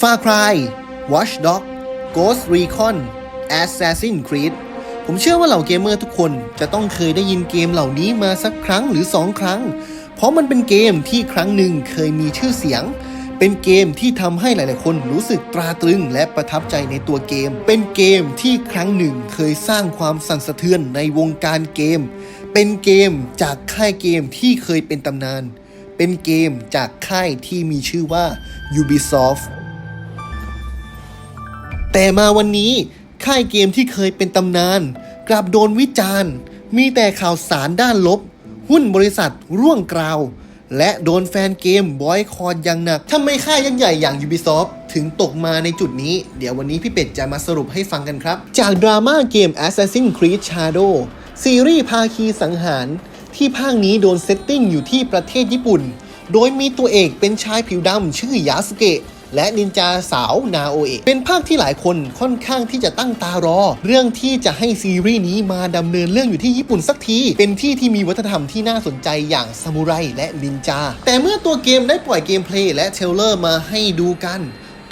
Far Cry Watch Dog Ghost Recon Assassin's Creed ผมเชื่อว่าเหล่าเกมเมอร์ทุกคนจะต้องเคยได้ยินเกมเหล่านี้มาสักครั้งหรือสองครั้ง เพราะมันเป็นเกมที่ครั้งหนึ่งเคยมีชื่อเสียง เป็นเกมที่ทำให้หลายๆ คนรู้สึกตราตรึงและประทับใจในตัวเกม เป็นเกมที่ครั้งหนึ่งเคยสร้างความสั่นสะเทือนในวงการเกม เป็นเกมจากค่ายเกมที่เคยเป็นตำนาน เป็นเกมจากค่ายที่มีชื่อว่า Ubisoft แต่มาวันนี้ค่ายเกมที่เคยเป็นตำนาน กลับโดนวิจารณ์ มีแต่ข่าวสารด้านลบ หุ้นบริษัทร่วงกราว และโดนแฟนเกมบอยคอรอย่างหนักทำไมค่ายยักษ์ใหญ่อย่าง Ubisoft ถึงตกมาในจุดนี้ เดี๋ยววันนี้พี่เป็ดจะมาสรุปให้ฟังกันครับ จากดราม่าเกม Assassin's Creed Shadow ซีรีส์ภาคีสังหาร ที่ภาคนี้โดนเซตติ้งอยู่ที่ประเทศญี่ปุ่น โดยมีตัวเอกเป็นชายผิวดำชื่อยาสเกะ และนินจาสาวนาโอเอะเป็นภาคที่หลายคนค่อนข้างที่จะตั้งตารอ เรื่องที่จะให้ซีรีส์นี้มาดำเนินเรื่องอยู่ที่ญี่ปุ่นสักที เป็นที่ที่มีวัฒนธรรมที่น่าสนใจอย่างซามูไรและนินจา แต่เมื่อตัวเกมได้ปล่อยเกมเพลย์และเทรลเลอร์มาให้ดูกัน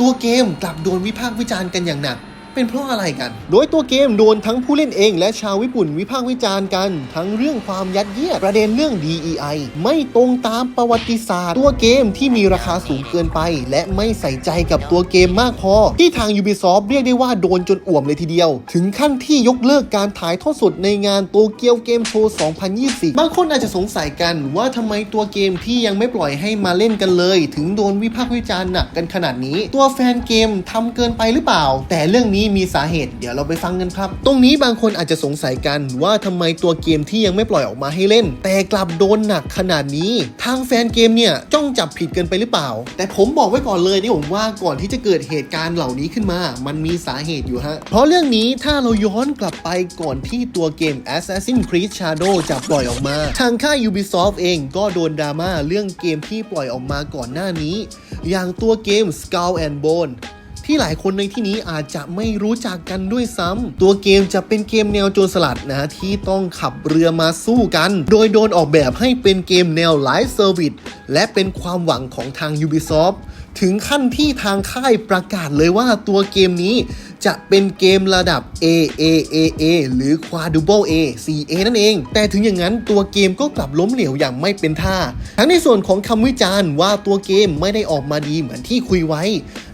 ตัวเกมกลับโดนวิพากษ์วิจารณ์กันอย่างหนัก เป็นเพราะอะไรกัน โดยตัวเกมโดนทั้งผู้เล่นเอง และชาวญี่ปุ่นวิพากษ์วิจารณ์กัน ทั้งเรื่องความยัดเยียดประเด็นเรื่อง DEI ไม่ตรงตามประวัติศาสตร์ ตัวเกมที่มีราคาสูงเกินไป และไม่ใส่ใจกับตัวเกมมากพอ ที่ทาง Ubisoft เรียกได้ว่าโดนจนอ่วมเลยทีเดียว ถึงขั้นที่ยกเลิกการถ่ายทอดสดในงานโตเกียวเกมโชว์ 2024 บางคนอาจจะสงสัยกันว่าทำไมตัวเกมที่ยังไม่ปล่อยให้มาเล่นกันเลย ถึงโดนวิพากษ์วิจารณ์หนักกันขนาดนี้ ตัวแฟนเกมทำเกินไปหรือเปล่า แต่เรื่องนี้มีสาเหตุ เดี๋ยวเราไปฟังกันครับ ตรงนี้บางคนอาจจะสงสัยกันว่าทำไมตัวเกมที่ยังไม่ปล่อยออกมาให้เล่น แต่กลับโดนหนักขนาดนี้ ทางแฟนเกมเนี่ยจ้องจับผิดเกินไปหรือเปล่า แต่ผมบอกไว้ก่อนเลยนี่ผมว่าก่อนที่จะเกิดเหตุการณ์เหล่านี้ขึ้นมา มันมีสาเหตุอยู่ฮะ เพราะเรื่องนี้ถ้าเราย้อนกลับไปก่อนที่ตัวเกม Assassin's Creed Shadow จะปล่อยออกมา ทางค่าย Ubisoft เองก็โดนดราม่าเรื่องเกมที่ปล่อยออกมาก่อนหน้านี้ อย่างตัวเกม Skull and Bone ที่หลายคนในที่นี้อาจจะไม่รู้จักกันด้วยซ้ำตัวเกมจะเป็นเกมแนวโจรสลัดนะที่ต้องขับเรือมาสู้กัน โดยโดนออกแบบให้เป็นเกมแนวไลฟ์เซอร์วิสและเป็นความหวังของทาง Ubisoft ถึงขั้นที่ทางค่ายประกาศเลยว่าตัวเกมนี้ จะเป็นเกมระดับ A A A A หรือ Quadruple A C A นั่นเอง แต่ถึงอย่างนั้นตัวเกมก็กลับล้มเหลวอย่างไม่เป็นท่า ทั้งในส่วนของคำวิจารณ์ว่าตัวเกมไม่ได้ออกมาดีเหมือนที่คุยไว้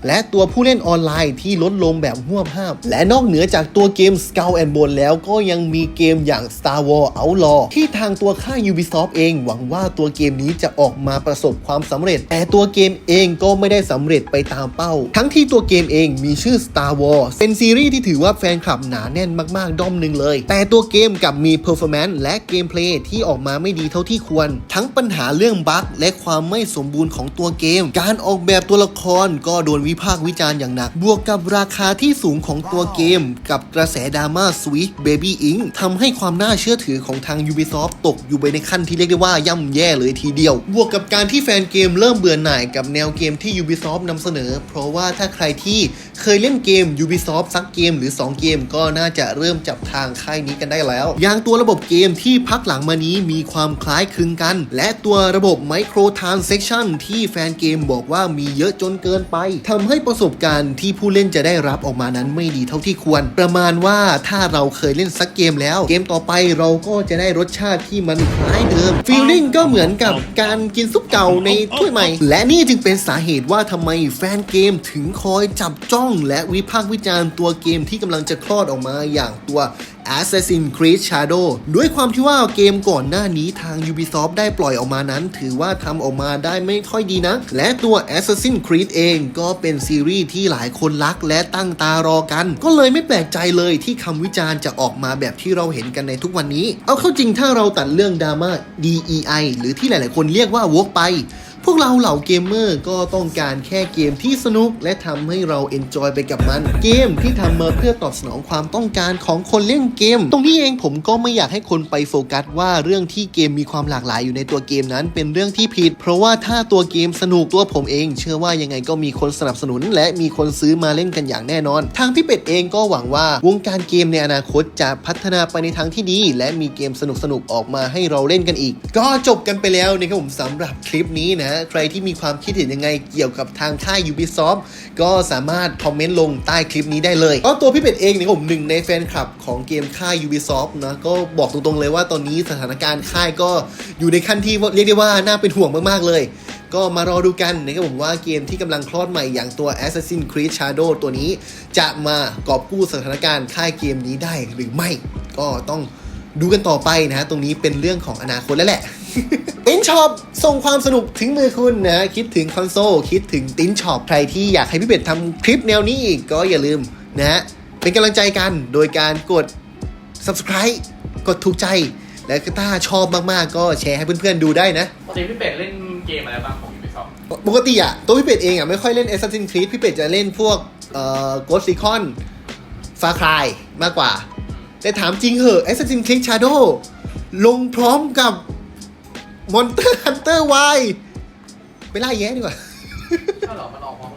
และตัวผู้เล่นออนไลน์ที่ลดลงแบบห่วบห้าม และนอกเหนือจากตัวเกม Skull and Bone แล้วก็ยังมีเกมอย่าง Star Wars Outlaw ที่ทางตัวค่าย Ubisoft เองหวังว่าตัวเกมนี้จะออกมาประสบความสำเร็จ แต่ตัวเกมเองก็ไม่ได้สำเร็จไปตามเป้า ทั้งที่ตัวเกมเองมีชื่อ Star Wars เป็นซีรีส์ที่ถือว่าแฟนคลับหนาแน่นมากๆ ด้อมหนึ่งเลย แต่ตัวเกมกับมี performance และเกมเพลย์ที่ออกมาไม่ดีเท่าที่ควร ทั้งปัญหาเรื่องบั๊กและความไม่สมบูรณ์ของตัวเกม การออกแบบตัวละครก็โดนวิพากษ์วิจารณ์อย่างหนัก บวกกับราคาที่สูงของตัวเกม กับกระแสดราม่า Sweet Baby Inc. ทำให้ความน่าเชื่อถือของทาง Ubisoft ตกอยู่ไปในขั้นที่เรียกได้ว่าย่ำแย่เลยทีเดียว บวกกับการที่แฟนเกมเริ่มเบื่อหน่ายกับแนวเกมที่ Ubisoft นำเสนอ เพราะว่าถ้าใครที่เคยเล่นเกม Ubisoft สักเกมหรือ 2 เกมก็น่าจะเริ่มจับทางค่ายนี้กันได้แล้ว อย่างตัวระบบเกมที่พักหลังมานี้มีความคล้ายคลึงกัน และตัวระบบ Micro Transaction ที่แฟนเกมบอกว่ามีเยอะจนเกินไปทำให้ประสบการณ์ที่ผู้เล่นจะได้รับออกมานั้นไม่ดีเท่าที่ควร ประมาณว่าถ้าเราเคยเล่นสักเกมแล้ว เกมต่อไปเราก็จะได้รสชาติที่มันคล้ายเดิมฟีลลิ่งก็เหมือนกับการกินซุปเก่าในถ้วยใหม่ และนี่จึงเป็นสาเหตุว่าทำไมแฟนเกมถึงคอยจับจ้องและวิพากษ์วิจารณ์ตัวเกมที่กำลังจะคลอดออกมาอย่างตัว Assassin's Creed Shadow ด้วยความที่ว่าเกมก่อนหน้านี้ทาง Ubisoft ได้ปล่อยออกมานั้น ถือว่าทำออกมาได้ไม่ค่อยดีนะ และตัว Assassin's Creed เองก็เป็นซีรีส์ที่หลายคนรักและตั้งตารอกัน ก็เลยไม่แปลกใจเลยที่คำวิจารณ์จะออกมาแบบที่เราเห็นกันในทุกวันนี้ เอาเข้าจริงถ้าเราตัดเรื่องดราม่า DEI หรือที่หลาย ๆ คนเรียกว่าวกไป พวกเราเหล่าเกมเมอร์ก็ต้องการแค่เกมที่สนุก และทำให้เราเอนจอยไปกับมัน เกมที่ทำมาเพื่อตอบสนองความต้องการของคนเล่นเกม ตรงนี้เองผมก็ไม่อยากให้คนไปโฟกัสว่าเรื่องที่เกมมีความหลากหลายอยู่ในตัวเกมนั้น เป็นเรื่องที่ผิด เพราะว่าถ้าตัวเกมสนุกตัวผมเอง เชื่อว่ายังไงก็มีคนสนับสนุน และมีคนซื้อมาเล่นกันอย่างแน่นอน ทางพี่เป็ดเองก็หวังว่าวงการเกมในอนาคตจะพัฒนาไปในทางที่ดี และมีเกมสนุกๆออกมาให้เราเล่นกันอีก ก็จบกันไปแล้วนะครับผมสำหรับคลิปนี้นะฮะใครที่มีความคิดเห็นยังไงเกี่ยวกับทางค่าย Ubisoft ก็สามารถคอมเมนต์ลงใต้คลิปนี้ได้เลยก็ตัวพี่เป็ดเองเนี่ยผมหนึ่งในแฟนคลับของเกมค่าย Ubisoft นะก็บอกตรงๆเลยว่าตอนนี้สถานการณ์ค่ายก็อยู่ในขั้นที่เรียกได้ว่าน่าเป็นห่วงมากๆเลย ก็มารอดูกันนะครับผมว่าเกมที่กำลังคลอดใหม่อย่างตัว Assassin's Creed Shadow ตัวนี้ จะมากอบกู้สถานการณ์ค่ายเกมนี้ได้หรือไม่ ก็ต้องดูกันต่อไปนะฮะตรงนี้เป็นเรื่องของอนาคตแล้วแหละ ติ้นช็อปส่งความสนุกถึงมือคุณนะ คิดถึงคอนโซล คิดถึงติ้นช็อปใครที่อยากให้พี่เป็ดทำคลิปแนวนี้อีกก็อย่าลืมนะฮะเป็นกำลังใจกันโดยการกด subscribe กดถูกใจ และถ้าชอบมากๆ ก็แชร์ให้เพื่อนๆดูได้นะปกติพี่เป็ดเล่นเกมอะไรบ้างของ Ubisoft ปกติอะตัวพี่เป็ดเองอะไม่ค่อยเล่น Assassin's Creed พี่เป็ดจะเล่นพวกเอ่อ Ghost Recon Far Cry มากกว่า แต่ถามจริงเหอะ Assassin's Creed Shadow ลงพร้อมกับ มอนเตอร์ทันเตอร์ไปไล่แย้ดีกว่าถ้าเหรอมันออกพร้อม